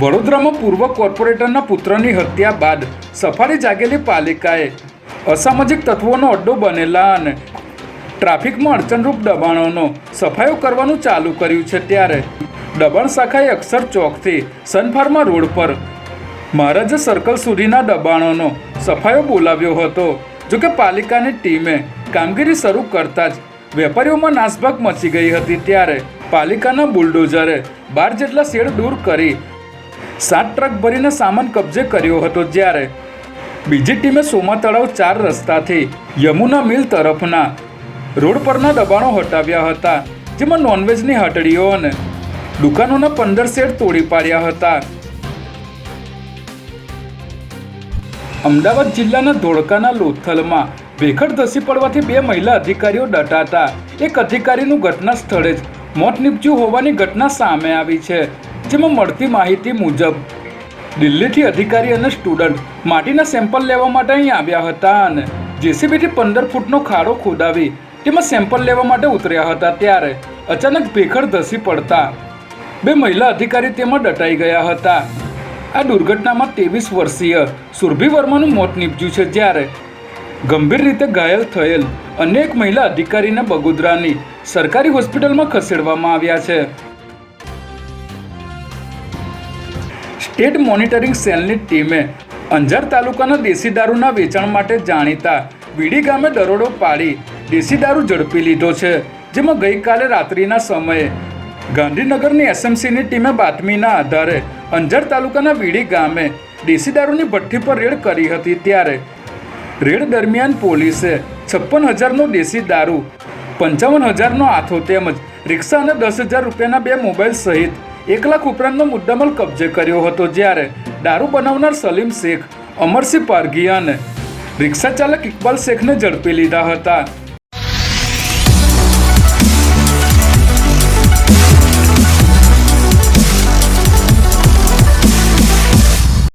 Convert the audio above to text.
વડોદરામાં પૂર્વ કોર્પોરેટરના પુત્રની હત્યા બાદ સફારી જાગેલી પાલિકાએ અસામાજિક તત્વોનો અડ્ડો બનેલા અને ટ્રાફિકમાં અડચણરૂપ દબાણોનો સફાયો કરવાનું ચાલુ કર્યું છે ત્યારે દબાણ શાખાએ અક્ષર ચોકથી સનફાર્મા રોડ પર મહારાજા સર્કલ સુધીના દબાણોનો સફાયો બોલાવ્યો હતો. જોકે પાલિકાની ટીમે કામગીરી શરૂ કરતાં જ વેપારીઓમાં નાસભાગ મચી ગઈ હતી ત્યારે પાલિકાના બુલડોઝરે બાર જેટલા શેડ દૂર કરી સાત ટ્રક ભરીને સામાન કબજે કર્યો હતો જ્યારે બીજી ટીમે સોમા તળાવ ચાર રસ્તાથી યમુના મિલ તરફના રોડ પરના દબાણો હટાવ્યા હતા, જેમાં નોનવેજની હટડીઓ અને દુકાનોના પંદર શેડ તોડી પાડ્યા હતા. અમદાવાદ જિલ્લાના ધોળકાના લોથલમાં ભેખડ ધસી પડવાથી બે મહિલા અધિકારીઓ દટાતા એક અધિકારીનું ઘટના સ્થળે જ મોત નીપજ્યું હોવાની ઘટના સામે આવી છે. જેમાં મળતી માહિતી મુજબ, દિલ્હીથી અધિકારી અને સ્ટુડન્ટ માટીના સેમ્પલ લેવા માટે અહીં આવ્યા હતા અને જેસીબીથી પંદર ફૂટનો ખાડો ખોદાવી તેમાં સેમ્પલ લેવા માટે ઉતર્યા હતા ત્યારે અચાનક ભેખડ ધસી પડતા બે મહિલા અધિકારી તેમાં દટાઈ ગયા હતા. આ દુર્ઘટનામાં ત્રેવીસ વર્ષીય સુરભી વર્માનું મોત નીપજ્યું છે જ્યારે ગંભીર રીતે ઘાયલ થયેલ અનેક મહિલા અધિકારીને બગોદરાની સરકારી હોસ્પિટલમાં ખસેડવામાં આવ્યા છે. સ્ટેટ મોનિટરિંગ સેલની ટીમે અંજાર તાલુકાના દેશી દારૂના વેચાણ માટે જાણીતા વીડી ગામે દરોડો પાડી દેશી દારૂ ઝડપી લીધો છે, જેમાં ગઈકાલે રાત્રિના સમયે ગાંધીનગરની એસએમસીની ટીમે બાતમીના આધારે અંજાર તાલુકાના વીડી ગામે દેશી દારૂની ભઠ્ઠી પર રેડ કરી હતી ત્યારે રેડ દરમિયાન પોલીસે છપ્પન હજારનો દેશી દારૂ, પંચાવન હજારનો આથો તેમજ રિક્ષા અને દસ હજાર રૂપિયાના બે મોબાઈલ સહિત એક લાખ ઉપરાંતનો મુદ્દામાલ કબજે કર્યો હતો જ્યારે દારૂ બનાવનાર સલીમ શેખ, અમરસિંહ પારગી અને રિક્ષા ચાલક ઇકબાલ શેખને ઝડપી લીધા હતા.